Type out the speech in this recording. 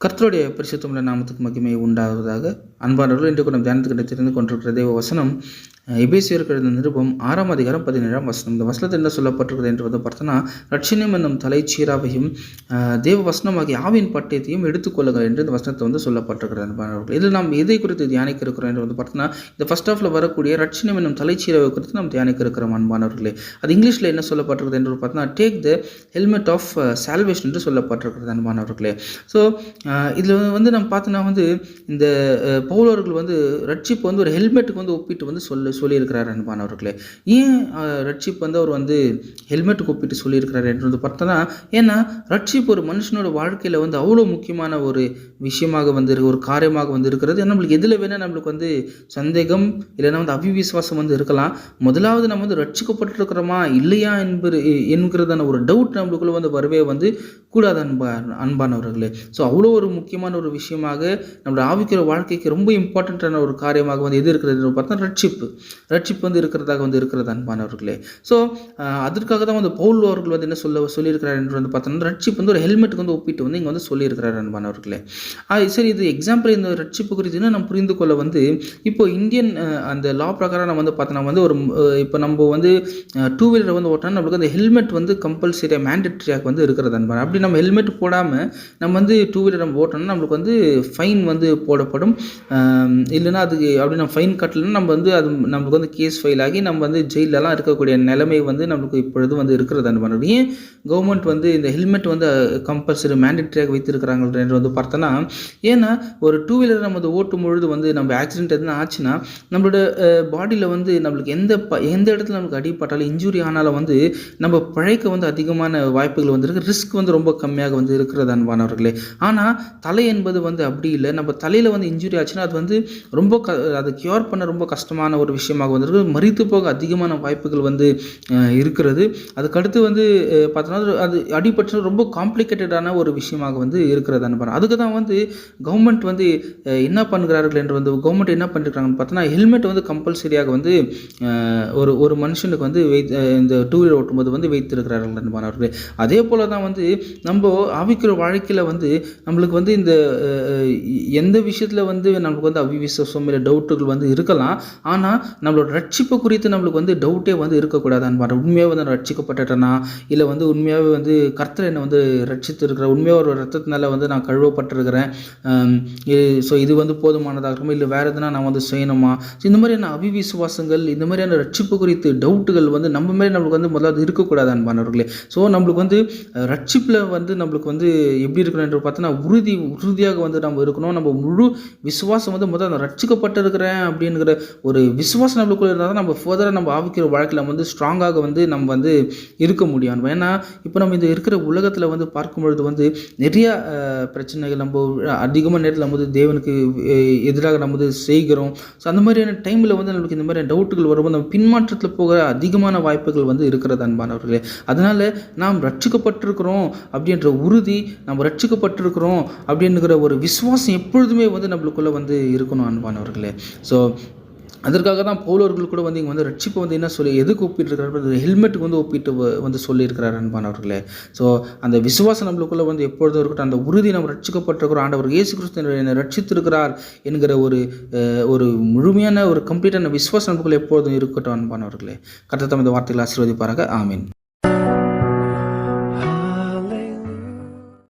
கர்த்தருடைய பரிசுத்தமுள்ள நாமத்துக்கு மகிமை உண்டாவதாக அன்பானவர்கள் இன்று நம்ம தியானத்துக்கிட்ட தெரிந்து கொண்டிருக்கிற தேவ வசனம் எபேசியர் எழுந்த நிருபம் ஆறாம் அதிகாரம் பதினேழாம் வசனம். இந்த வசனத்தில் என்ன சொல்லப்பட்டிருக்கிறது என்று வந்து பார்த்தோன்னா ரட்சணியம் என்னும் தலைச்சீராவையும் தேவ வசனமாகிய ஆவின் பட்டயத்தையும் எடுத்துக்கொள்ளுங்கள் என்று இந்த வசனத்தை வந்து சொல்லப்பட்டிருக்கிறது அன்பானவர்கள். இதில் நாம் எதை குறித்து தியானிக்க இருக்கிறோம் என்று வந்து பார்த்தோன்னா இந்த ஃபர்ஸ்ட் ஆஃப்ல வரக்கூடிய ரட்சணியம் என்னும் தலைச்சீராவை குறித்து நாம் தியானிக்க இருக்கிறோம் அன்பானவர்களே. அது இங்கிலீஷில் என்ன சொல்லப்பட்டிருக்கிறது என்று பார்த்தோன்னா take the helmet of salvation என்று சொல்லப்பட்டிருக்கிறது அன்பானவர்களே. ஸோ இதில் வந்து நம்ம பார்த்தோன்னா வந்து இந்த பவுலர்கள் வந்து ரட்சிப்பு வந்து ஒரு ஹெல்மெட்டுக்கு வந்து ஒப்பிட்டு வந்து சொல்ல சொல்லியிருக்கிறார் அன்பானவர்களே ஏன் ரட்சிப்பு வந்து அவர் வந்து ஹெல்மெட்டுக்கு ஒப்பிட்டு சொல்லியிருக்கிறார் என்று வந்து பார்த்தோன்னா ஏன்னா ரட்சிப்பு ஒரு மனுஷனோட வாழ்க்கையில் வந்து அவ்வளோ முக்கியமான ஒரு விஷயமாக வந்து ஒரு காரியமாக வந்து இருக்கிறது. நம்மளுக்கு எதில் வேணால் நம்மளுக்கு வந்து சந்தேகம் இல்லைன்னா வந்து அவிவிசுவாசம் வந்து இருக்கலாம். முதலாவது நம்ம வந்து ரட்சிக்கப்பட்டிருக்கிறோமா இல்லையா என்பது என்கிறதான ஒரு டவுட் நம்மளுக்குள்ளே வந்து வரவே வந்து கூடாது அன்பா அன்பானவர்களே ஸோ அவ்வளோ ஒரு முக்கியமான ஒரு விஷயமாக நம்மளோட ஆவிக்கிற வாழ்க்கைக்கு ரொம்ப ரொம்ப இம்பார்ட்டண்ட்டான ஒரு காரியமாக வந்து எது இருக்கிறது பார்த்தா ரட்சிப்பு. ரட்சிப்பு வந்து இருக்கிறதாக வந்து இருக்கிறது அன்பானவர்களே. ஸோ அதற்காக தான் வந்து பவுல் அவர்கள் வந்து என்ன சொல்ல சொல்லியிருக்கிறார் என்று வந்து பார்த்தோம்னா ரட்சிப்பு வந்து ஒரு ஹெல்மெட்டுக்கு வந்து ஒப்பிட்டு வந்து இங்கே வந்து சொல்லியிருக்கிறார் அன்பானவர்களே. சரி இது எக்ஸாம்பிள் இந்த ரட்சிப்பு குறித்து இன்னும் நம்ம புரிந்து கொள்ள வந்து இப்போ இந்தியன் அந்த லா பிரகாரம் நம்ம வந்து பார்த்தோம்னா வந்து ஒரு இப்போ நம்ம வந்து டூ வீலரை வந்து ஓட்டினா நம்மளுக்கு அந்த ஹெல்மெட் வந்து கம்பல்சரியாக மேண்டட்ரியாக வந்து இருக்கிறது அன்பான. அப்படி நம்ம ஹெல்மெட் போடாமல் நம்ம வந்து டூ வீலர் நம்ம ஓட்டணும்னா நம்மளுக்கு வந்து ஃபைன் வந்து போடப்படும். இல்லைன்னா அதுக்கு அப்படி நம்ம ஃபைன் கட்டலைன்னா நம்ம வந்து அது நம்மளுக்கு வந்து கேஸ் ஃபைல் ஆகி நம்ம வந்து ஜெயிலெலாம் இருக்கக்கூடிய நிலைமை வந்து நம்மளுக்கு இப்பொழுது வந்து இருக்கிறது அந்த ஏன் கவர்மெண்ட் வந்து இந்த ஹெல்மெட் வந்து கம்பல்சரி மேண்டட்ரியாக வைத்திருக்கிறாங்க என்று வந்து பார்த்தோன்னா ஏன்னா ஒரு டூ வீலர் நம்ம வந்து ஓட்டும் பொழுது வந்து நம்ம ஆக்சிடென்ட் எதுனா ஆச்சுன்னா நம்மளோட பாடியில் வந்து நம்மளுக்கு எந்த ப எந்த இடத்துல நமக்கு அடிப்பட்டாலும் இன்ஜுரி ஆனாலும் வந்து நம்ம பழைக்க வந்து அதிகமான வாய்ப்புகள் வந்து இருக்குது ரிஸ்க் வந்து ரொம்ப கம்மியாக வந்து இருக்கிறது அன்பானவர்களே. ஆனால் தலை என்பது வந்து அப்படி இல்லை. நம்ம தலையில் வந்து இன்ஜுரி ஆச்சுன்னா அது வந்து ரொம்ப க அதை க்யூர் பண்ண ரொம்ப கஷ்டமான ஒரு விஷயமாக வந்திருக்கு. மறித்து போக அதிகமான வாய்ப்புகள் வந்து இருக்கிறது. அதுக்கடுத்து வந்து பார்த்தோன்னா அது- அது அடிபட்டு ரொம்ப காம்ப்ளிகேட்டடான ஒரு விஷயமாக வந்து இருக்கிறது அனுப்புகிறேன் அதுக்கு தான் வந்து கவர்மெண்ட் வந்து என்ன பண்ணுகிறார்கள் என்று வந்து கவர்மெண்ட் என்ன பண்ணிருக்காங்கன்னு பார்த்தோன்னா ஹெல்மெட் வந்து கம்பல்சரியாக வந்து ஒரு ஒரு மனுஷனுக்கு வந்து வை இந்த டூ வீலர் ஓட்டும்போது வந்து வைத்திருக்கிறார்கள் அன்பானவர்களே அதே போல தான் வந்து நம்ம ஆவிக்கிற வாழ்க்கையில் வந்து நம்மளுக்கு வந்து இந்த எந்த விஷயத்தில் வந்து நம்மளுக்கு வந்து அவிவிசுவாசம் இல்லை டவுட்டுகள் வந்து இருக்கலாம். ஆனால் நம்மளோட ரட்சிப்பு குறித்து நம்மளுக்கு வந்து டவுட்டே வந்து இருக்கக்கூடாது அன்பார் உண்மையாக வந்து நான் ரட்சிக்கப்பட்டுட்டேனா? இல்லை வந்து உண்மையாகவே வந்து கர்த்தர் என்னை வந்து ரட்சித்து இருக்கிற உண்மையாக ஒரு ரத்தத்தினால வந்து நான் கழுவப்பட்டிருக்கிறேன். ஸோ இது வந்து போதுமானதாக இருக்குமா இல்லை வேறு எதுனா நான் வந்து செய்யணுமா? ஸோ இந்த மாதிரியான அவிவிசுவாசங்கள் இந்த மாதிரியான ரட்சிப்பு குறித்து டவுட்டுகள் வந்து நம்ம மாதிரி நம்மளுக்கு வந்து முதலாவது இருக்கக்கூடாது அன்பானவர்களே ஸோ நம்மளுக்கு வந்து ரட்சிப்பில் வந்து நம்மளுக்கு வந்து எப்படி இருக்கணும் என்று பார்த்தோன்னா உறுதி உறுதியாக வந்து நம்ம இருக்கணும். நம்ம முழு விசுவாசம் வந்து முதல்ல நான் ரட்சிக்கப்பட்டிருக்கிறேன் அப்படிங்கிற ஒரு விசுவாசம் நம்மளுக்குள்ள இருந்தால் தான் நம்ம ஃபர்தராக நம்ம ஆவிக்கிற வாழ்க்கையில் வந்து ஸ்ட்ராங்காக வந்து நம்ம வந்து இருக்க முடியும். ஏன்னா இப்போ நம்ம இந்த இருக்கிற உலகத்தில் வந்து பார்க்கும் பொழுது வந்து நிறைய பிரச்சனைகள் நம்ம அதிகமாக நேரத்தில் நம்ம வந்து தேவனுக்கு எதிராக நம்ம வந்து செய்கிறோம். ஸோ அந்த மாதிரியான டைமில் வந்து நம்மளுக்கு இந்த மாதிரியான டவுட்டுகள் வரும்போது நம்ம பின்மாற்றத்தில் போகிற அதிகமான வாய்ப்புகள் வந்து இருக்கிறது அன்பானவர்களே அதனால் நாம் ரட்சிக்கப்பட்டிருக்கிறோம் அப்படின்ற உறுதி நம்ம ரட்சிக்கப்பட்டிருக்கிறோம் அப்படிங்கிற ஒரு விசுவாசம் எப்பொழுதுமே வந்து நம்மளுக்குள்ளே வந்து இருக்கணும் அன்பானவர்களே ஸோ அதற்காக தான் பவுலர்கள் கூட வந்து இங்கே வந்து ரட்சிப்பை வந்து என்ன சொல்லி எதுக்கு ஒப்பிட்டுருக்காரு ஹெல்மெட்டுக்கு வந்து ஒப்பிட்டு வந்து சொல்லியிருக்கிறார் அன்பானவர்களே ஸோ அந்த விசுவாசம் நம்மளுக்குள்ளே வந்து எப்பொழுதும் இருக்கட்டும் அந்த உறுதி நம்ம ரட்சிக்கப்பட்டிருக்கிறோம் ஆண்டவர் இயேசு கிறிஸ்து என்னை ரட்சித்திருக்கிறார் என்கிற ஒரு ஒரு முழுமையான ஒரு கம்ப்ளீட்டான விசுவாசம் நமக்குள்ள எப்பொழுதும் இருக்கட்டும் அன்பானவர்களே கர்த்தர் தமது வார்த்தைகளை ஆசீர்வதிப்பாராக. ஆமீன்.